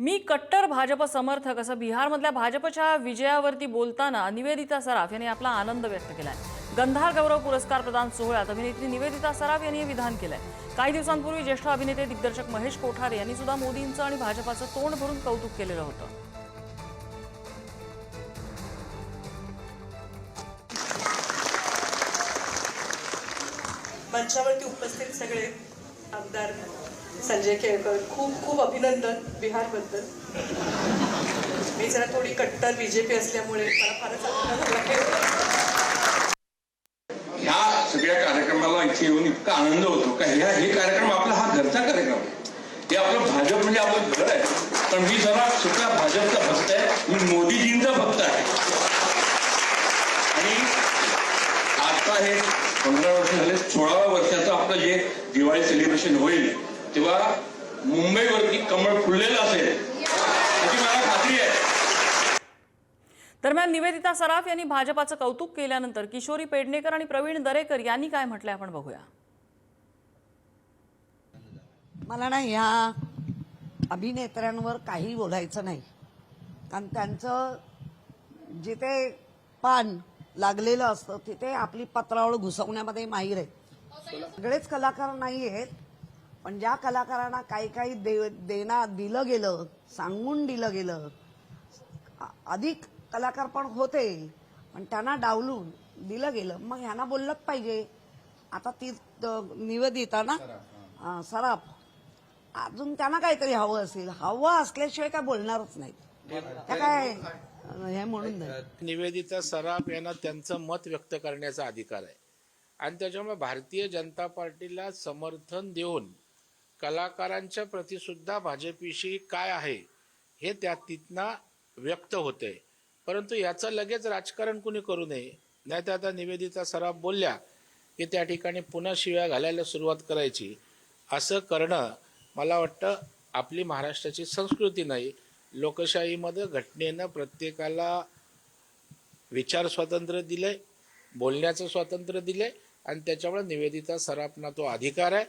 मी कट्टर भाजप समर्थक असं बिहारमधल्या भाजपच्या विजयावरती बोलताना निवेदिता सराफ यांनी आपला आनंद व्यक्त केलाय. गंधार गौरव पुरस्कार प्रदान सोहळ्यात अभिनेत्री निवेदिता सराफ यांनी हे विधान केलंय. काही दिवसांपूर्वी ज्येष्ठ अभिनेते दिग्दर्शक महेश कोठारे यांनी सुद्धा मोदींचं आणि भाजपाचं तोंड भरून कौतुक केलेलं होतं. मंचावरती उपस्थित सगळे आमदार संजय केळकर खूप खूप अभिनंदन बिहारबद्दल. मी जरा थोडी कट्टर बीजेपी असल्यामुळे मला फारच ह्या सगळ्या कार्यक्रमाला इथे येऊन इतका आनंद होतो का? ह्या हे कार्यक्रम आपला हा घरचा कार्यक्रम आहे. हे आपलं भाजप म्हणजे आपलं घर आहे. पण मी जरा सुद्धा भाजपचा भक्त आहे. मी मोदीजींचा भक्त आहे. आणि आता हे पंधरा वर्ष झाले सोळाव्या वर्षाचं आपलं जे दिवाळी सेलिब्रेशन होईल तेव्हा मुंबईवरती कमळ फुललेलं असेल याची मला खात्री आहे. दरम्यान निवेदिता सराफ यांनी भाजपाचं कौतुक केल्यानंतर किशोरी पेडणेकर आणि प्रवीण दरेकर यांनी काय म्हटलंय आपण बघूया. मला ना ह्या अभिनेत्र्यांवर काही बोलायचं नाही. कारण त्यांचं जिथे पान लागलेलं असतं तिथे आपली पत्रावळ घुसवण्यामध्ये माहीर आहे. सगळेच कलाकार नाही आहेत. पण ज्या कलाकारांना काही काही दे देना दिलं गेलं सांगून दिलं गेलं अधिक कलाकार पण होते पण त्यांना डावलून दिलं गेलं. मग ह्यांना बोललंच पाहिजे. आता ती निवेदिता ना सराफ अजून त्यांना काहीतरी हवं असेल. हवं असल्याशिवाय काय बोलणारच नाही त्या काय हे म्हणून नाही. निवेदिता सराफ यांना त्यांचं मत व्यक्त करण्याचा अधिकार आहे. आणि त्याच्यामुळे भारतीय जनता पार्टीला समर्थन देऊन कलाकारांच्या प्रतीसुद्धा भाजपविषयी काय आहे हे त्या तिथनं व्यक्त होते परंतु याचं लगेच राजकारण कुणी करू नये? नाही तर आता निवेदिता सराफ बोलल्या की त्या ठिकाणी पुन्हा शिव्या घालायला सुरुवात करायची. असं करणं मला वाटतं आपली महाराष्ट्राची संस्कृती नाही. लोकशाहीमध्ये घटनेनं प्रत्येकाला विचार स्वातंत्र्य दिलंय बोलण्याचं स्वातंत्र्य दिलंय आणि त्याच्यामुळे निवेदिता सराफना तो अधिकार आहे.